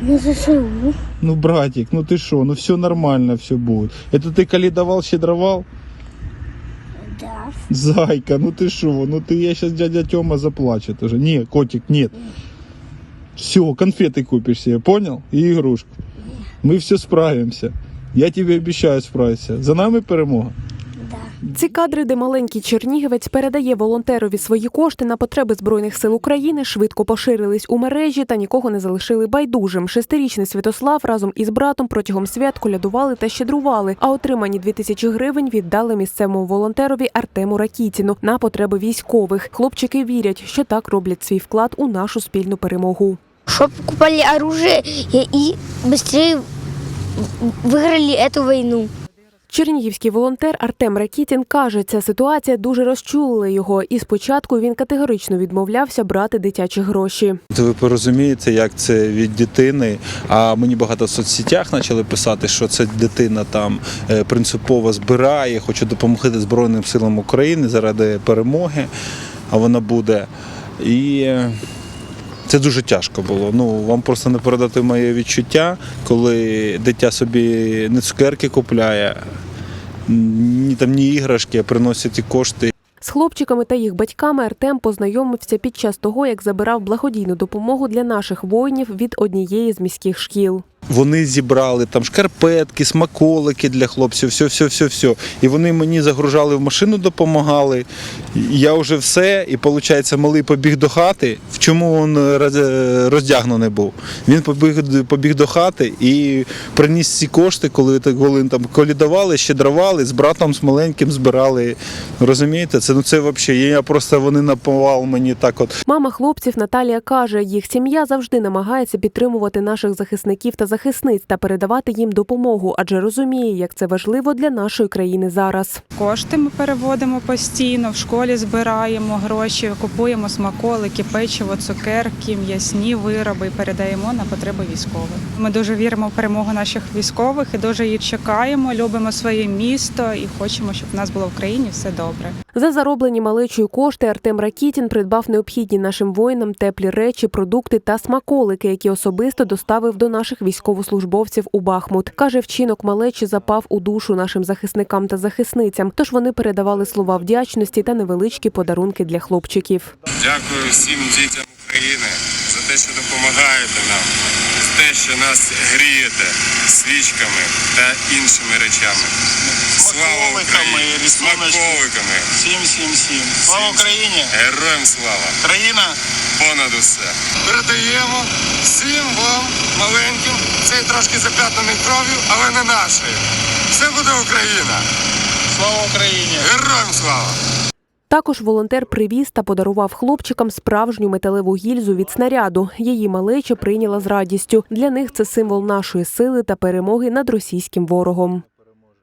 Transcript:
На ЗСУ. Ну, братик, ну ты что, ну все нормально, все будет. Это ты калидовал, щедровал? Да. Зайка, ну ты что, ну ты, я сейчас дядя Тёма заплачет уже. Не, котик, нет. Все, конфеты купишь себе, понял? И игрушку. Мы все справимся. Я тебе обещаю справиться. За нами перемога. Да. Ці кадри, де маленький чернігівець передає волонтерові свої кошти на потреби збройних сил України, швидко поширились у мережі та нікого не залишили байдужим. Шестирічний Святослав разом із братом протягом свят колядували та щедрували. А отримані дві тисячі гривень віддали місцевому волонтерові Артему Ракітіну на потреби військових. Хлопчики вірять, що так роблять свій вклад у нашу спільну перемогу. Чтоб покупали оружие и, и быстрее выиграли эту войну. Чернігівський волонтер Артем Ракітін каже, ця ситуація дуже розчулила його, і спочатку він категорично відмовлявся брати дитячі гроші. Ви порозумієте, як це від дитини. А мені багато в соцсетях почали писати, що це дитина там е, принципово збирає, хоче допомогти Збройним силам України заради перемоги, а вона буде. І е, це дуже тяжко було. Ну вам просто не передати моє відчуття, коли дитя собі не цукерки купляє, ні там ні іграшки, а приносять і кошти. З хлопчиками та їх батьками Артем познайомився під час того, як забирав благодійну допомогу для наших воїнів від однієї з міських шкіл. Вони зібрали там шкарпетки, смаколики для хлопців, все, все, все, все. І вони мені загружали в машину, допомагали. Я вже все, і виходить, малий побіг до хати. В чому він роз- роздягнений був? Він побіг, побіг до хати і приніс ці кошти, коли, коли там колідували, щедровали, з братом з маленьким збирали. Розумієте? Це ну це взагалі. Я просто вони наповал мені так от. Мама хлопців Наталія каже, їх сім'я завжди намагається підтримувати наших захисників та захисниць та передавати їм допомогу, адже розуміє, як це важливо для нашої країни зараз. Кошти ми переводимо постійно, в школі збираємо гроші, купуємо смаколики, печиво, цукерки, м'ясні вироби і передаємо на потреби військових. Ми дуже віримо в перемогу наших військових і дуже її чекаємо. Любимо своє місто і хочемо, щоб в нас було в країні все добре. За зароблені малечою кошти Артем Ракітін придбав необхідні нашим воїнам теплі речі, продукти та смаколики, які особисто доставив до наших військовослужбовців у Бахмут. Каже, вчинок малечі запав у душу нашим захисникам та захисницям. Тож вони передавали слова вдячності та невеличкі подарунки для хлопчиків. Дякую всім дітям України за те, що допомагаєте нам, за те, що нас грієте свічками та іншими речами. Слава Україні! всім, всім. Слава Україні! Героям слава! Країна! Понад усе! Передаємо всім вам маленьким, цей трошки зап'ятнаний кров'ю, але не нашою. Все буде Україна! Слава Україні! Героям слава! Також волонтер привіз та подарував хлопчикам справжню металеву гільзу від снаряду. Її малеча прийняла з радістю. Для них це символ нашої сили та перемоги над російським ворогом.